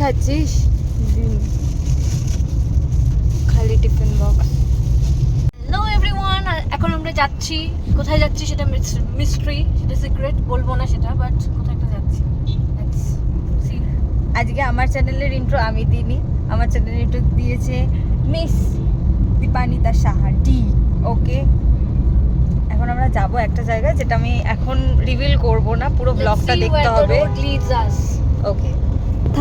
খাচ্ছিস? খালি tiffin box. Hello everyone এখন আমরা যাচ্ছি। কোথায় যাচ্ছি সেটা মিস্ট্রি সেটা সিক্রেট বলব না সেটা বাট কোথায় একটা যাচ্ছি। আজকে আমার চ্যানেলের ইন্ট্রো আমি দিইনি। আমার চ্যানেলের ইন্ট্রো দিয়েছে মিস দীপানিতা সাহা ডি ওকে এখন আমরা যাব একটা জায়গায় যেটা আমি এখন রিভিল করব না পুরো ব্লগটা দেখতে হবে। us. ওকে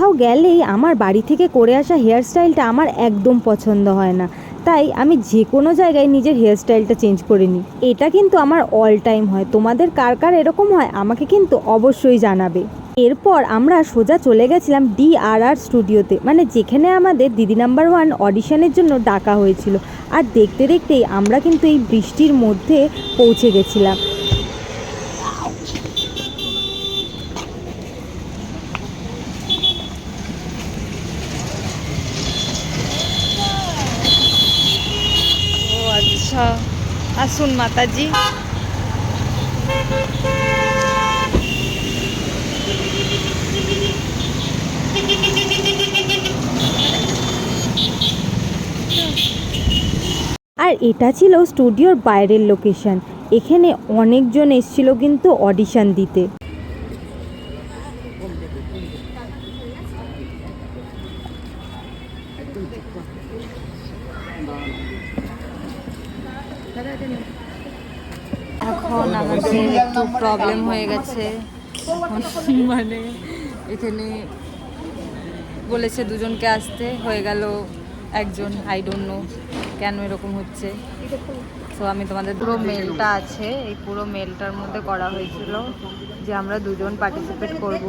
কোথাও গেলেই আমার বাড়ি থেকে করে আসা হেয়ারস্টাইলটা আমার একদম পছন্দ হয় না। তাই আমি যে কোনো জায়গায় নিজের হেয়ারস্টাইলটা চেঞ্জ করে নিই। এটা কিন্তু আমার অল টাইম হয়। তোমাদের কার কার এরকম হয় আমাকে কিন্তু অবশ্যই জানাবে। এরপর আমরা সোজা চলে গেছিলাম ডি আর আর স্টুডিওতে মানে যেখানে আমাদের দিদি নাম্বার ওয়ান অডিশনের জন্য ডাকা হয়েছিল। আর দেখতে দেখতেই আমরা কিন্তু এই বৃষ্টির মধ্যে পৌঁছে গেছিলাম ও আচ্ছা আসুন মাতাজি। আর এটা ছিল স্টুডিওর বাইরের লোকেশন। এখানে অনেকজন এসেছিল কিন্তু অডিশন দিতে। এখন আমাদের একটু প্রবলেম হয়ে গেছে। মানে এখানে বলেছে দুজনকে আসতে, হয়ে গেল একজন আই ডোন্ট নো কেন এরকম হচ্ছে। তো আমি তোমাদের পুরো মেলটা আছে, এই পুরো মেলটার মধ্যে করা হয়েছিল যে আমরা দুজন পার্টিসিপেট করব।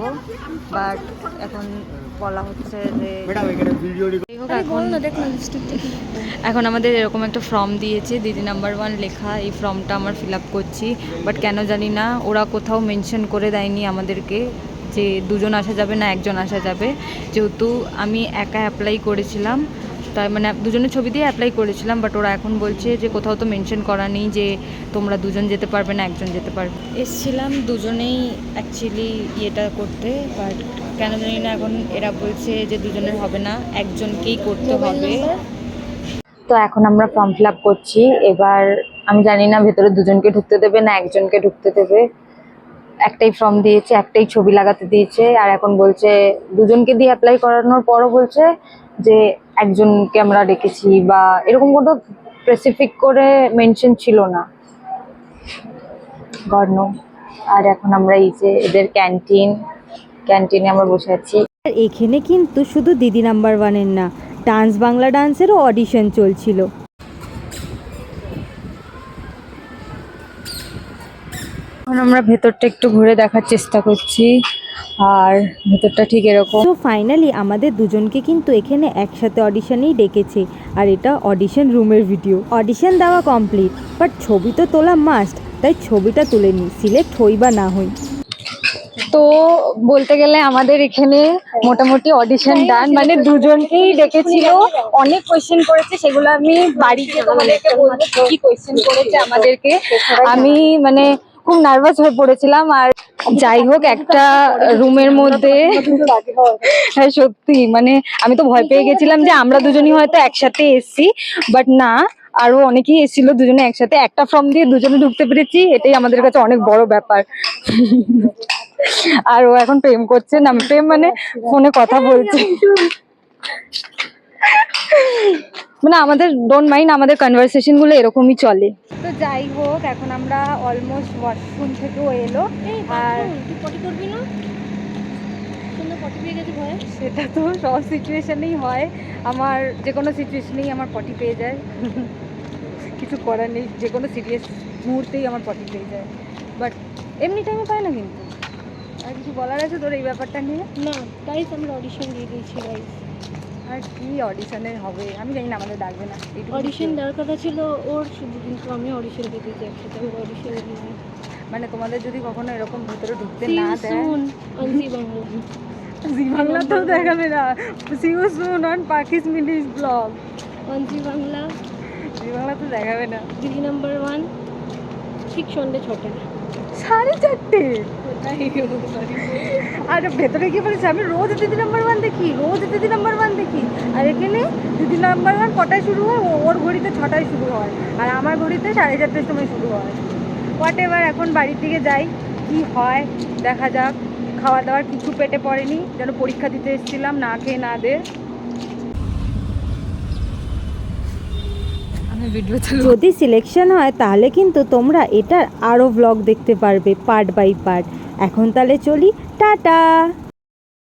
বাট এখন বলা হচ্ছে যে হোক, এখন এখন আমাদের এরকম একটা ফর্ম দিয়েছে দিদি নাম্বার ওয়ান লেখা এই ফর্মটা আমার ফিল আপ করছি। বাট কেন জানি না ওরা কোথাও মেনশন করে দেয়নি আমাদেরকে যে দুজন আসা যাবে না একজন আসা যাবে। যেহেতু আমি একা অ্যাপ্লাই করেছিলাম তাই মানে দুজনের ছবি দিয়ে অ্যাপ্লাই করেছিলাম বাট ওরা এখন বলছে যে কোথাও তো মেনশন করা নেই যে তোমরা দুজন যেতে পারবে না একজন যেতে পারবে। এসছিলাম দুজনেই অ্যাকচুয়ালি ইয়েটা করতে বাট কেন জানি না, এখন এরা বলছে যে দুজনের হবে না, একজনকেই করতে হবে। তো এখন আমরা ফর্ম ফিল করছি, এবার আমি জানি না ভেতরে দুজনকে ঢুকতে দেবে না একজনকে ঢুকতে দেবে। একটাই ফর্ম দিয়েছে, একটাই ছবি লাগাতে দিয়েছে, আর এখন বলছে দুজনকে দিয়ে অ্যাপ্লাই করানোর পরও বলছে যে একজনকে আমরা ডেকেছি বা এরকম কোনো স্পেসিফিক করে মেনশন ছিল না। গর্ণ আর এখন আমরা এই যে এদের ক্যান্টিন ক্যান্টিনে আমরা বসে আছি। আর এখানে কিন্তু শুধু দিদি নাম্বার ওয়ানের না ডান্স বাংলা ডান্সেরও অডিশন চলছিল। এখন আমরা ভেতরটা একটু ঘুরে দেখার চেষ্টা করছি আর ভেতরটা ঠিক এরকম। তো ফাইনালি আমাদের দুজনকে কিন্তু এখানে একসাথে অডিশনেই ডেকেছে আর এটা অডিশন রুমের ভিডিও অডিশন দেওয়া কমপ্লিট বাট ছবি তো তোলা মাস্ট তাই ছবিটা তুলে নিই সিলেক্ট হই বা না হই। তো বলতে গেলে আমাদের এখানে মোটামুটি অডিশন ডান মানে দুজনকেই ডেকেছিল। অনেক কোয়েশ্চেন করেছে সেগুলো আমি বাড়িতে তোমাদেরকে বলব কি কি কোয়েশ্চেন করেছে আমাদেরকে। আমি মানে খুব নার্ভাস হয়ে পড়েছিলাম। আর যাই হোক একটা রুমের মধ্যে হ্যাঁ সত্যি মানে আমি তো ভয় পেয়ে গেছিলাম যে আমরা দুজনই হয়তো একসাথে এসছি বাট না আরও অনেকেই এসেছিল দুজনে একসাথে। একটা ফর্ম দিয়ে দুজনে ঢুকতে পেরেছি এটাই আমাদের কাছে অনেক বড় ব্যাপার। আর ও এখন প্রেম করছে না প্রেম মানে ফোনে কথা বলছে। মানে আমাদের ডোন্ট মাইন্ড আমাদের কনভারসেশনগুলো এরকমই চলে। তো যাই হোক এখন আমরা অলমোস্ট ওয়াশরুম থেকেও এলো। আর সেটা তো সব সিচুয়েশনেই হয়। আমার যে কোনো সিচুয়েশনেই আমার পটি পেয়ে যায়। কিছু করার নেই যে কোনো সিরিয়াস মুহূর্তেই আমার পটি পেয়ে যায়। বাট এমনি টাইমে পায় না কিন্তু। আর কিছু বলার আছে তোর এই ব্যাপারটা নিয়ে? না গাইস আমরা অডিশন দিয়ে দিয়েছি গাইস আর কি অডিশনে হবে? আমি জানি না আমাদের ডাকবে না। অডিশন দেওয়ার কথা ছিল ওর শুধু কিন্তু আমি অডিশন দিয়ে দিয়েছি একসাথে আমরা অডিশন দিয়ে মানে তোমাদের যদি কখনো এরকম ভিতরে ঢুকতে না দেয়? অনজি বাংলা জি বাংলাতেও দেখাবে না। See you soon on পাকিস মিনিস blog অনজি Bangla Zee Bangla তো দেখাবে না। দিদি নাম্বার ওয়ান ঠিক সন্ধ্যে ছটা সাড়ে চারটে। আর ভেতরে গিয়ে বলেছে, আমি রোজ দিদি নাম্বার ওয়ান দেখি, রোজ দিদি নাম্বার ওয়ান দেখি। আর এখানে দিদি নাম্বার ওয়ান কটায় শুরু হয়? ওর ঘড়িতে ছটায় শুরু হয়। আর আমার ঘড়িতে সাড়ে চারটের সময় শুরু হয়। হোয়াট এভার এখন বাড়ির দিকে যাই, কি হয়, দেখা যাক। খাওয়া দাওয়ার কিছু পেটে পড়েনি, যেন পরীক্ষা দিতে এসেছিলাম, না খেয়ে না দে। যদি সিলেকশন হয়, তাহলে কিন্তু তোমরা এটার আরও ব্লগ দেখতে পারবে পার্ট বাই পার্ট এখন তাহলে চলি, টাটা!